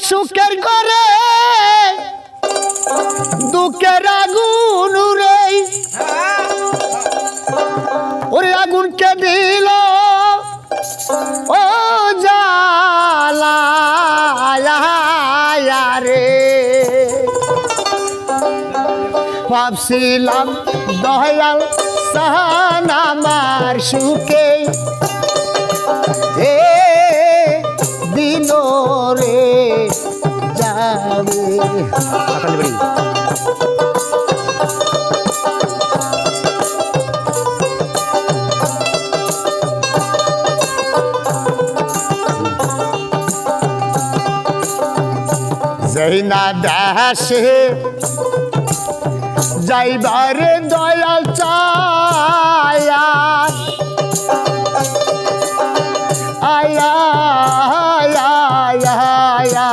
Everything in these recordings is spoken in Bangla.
সুখের করে দুঃখের আগুন রে ওরে আগুনকে দিল? ও জালা রে ভাবছিলাম দয়াল সাহান আমার সুখে না দেশে যাইবারে দয়াল চায়া আয়া, আয়া।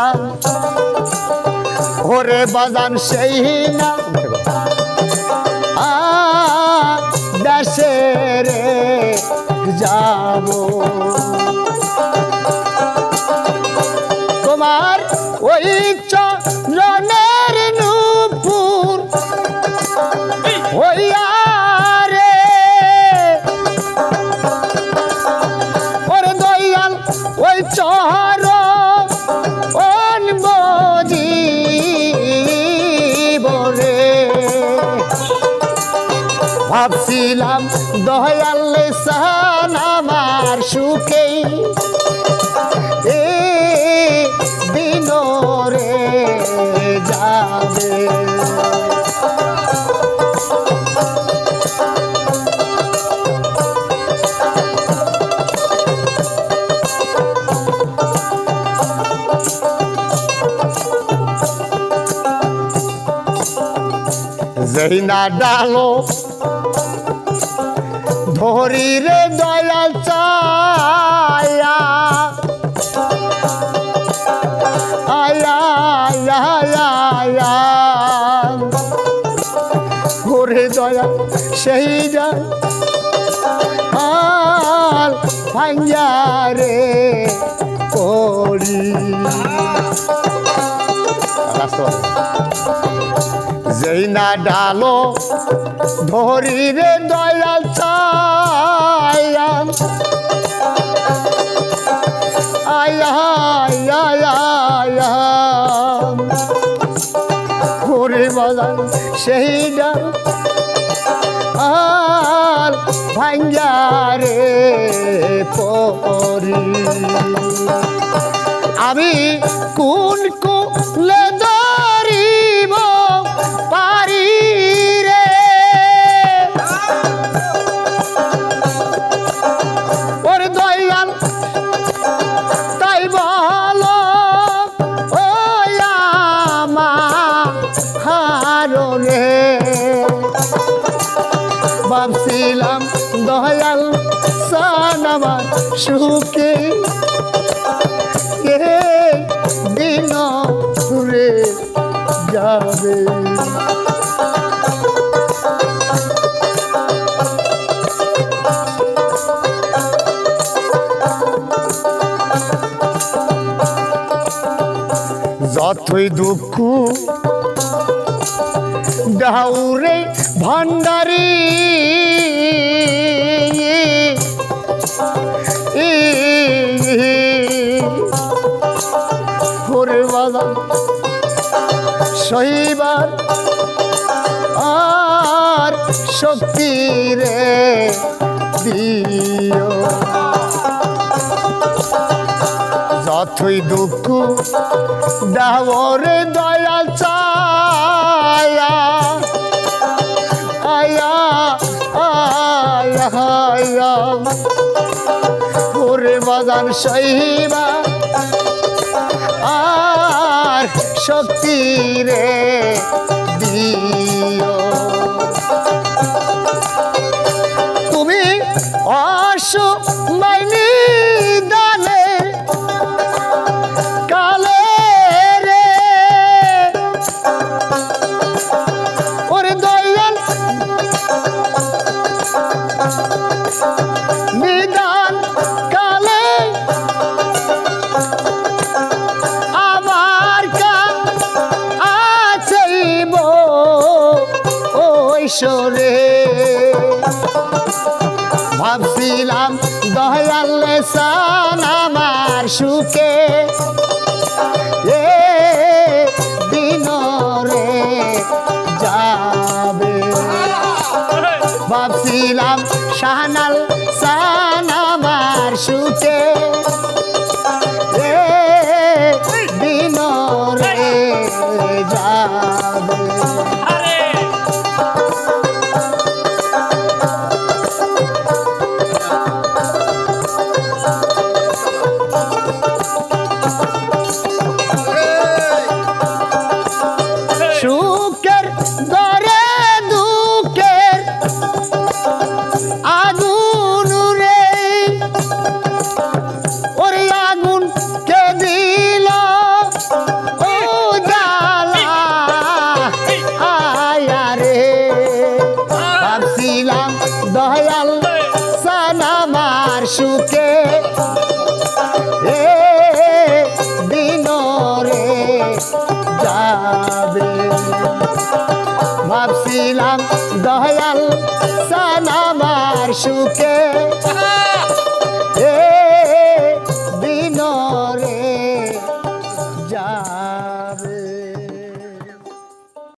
ওরে বাজান সেই না না ডালো ধরি রে দয়াল চায়া আয়া আয়া ওরে দয়া সেই যায় আল ভাঙ্গা রে পড়ি। যেই না ডালো ধরি রে দয়াল চায়া আয়া আয়া ঘুরে বাজান সেই ডাল আর ভাঙ্গা রে পরি। আমি কোন কুলে দয়াল সান আমার সুখে। কে দিন ঘুরে যাবে। যতই দুঃখ ডাউরে ভান্ডারি। সইবার আর শক্তি রে দিও। যতই দুঃখ ডাবরে দয়া চায়া আয়া আয়া আয়া। ওরে বাজান সইবা আর শক্তি রে তুমি অসু মাইনি সরে ভাবছিলাম দয়াল সান আমার সুখে। এ দিন রে যাবে ভাবছিলাম সুখে। এ দিন রে যাবে। ভাবছিলাম দয়াল সানামার সুখে।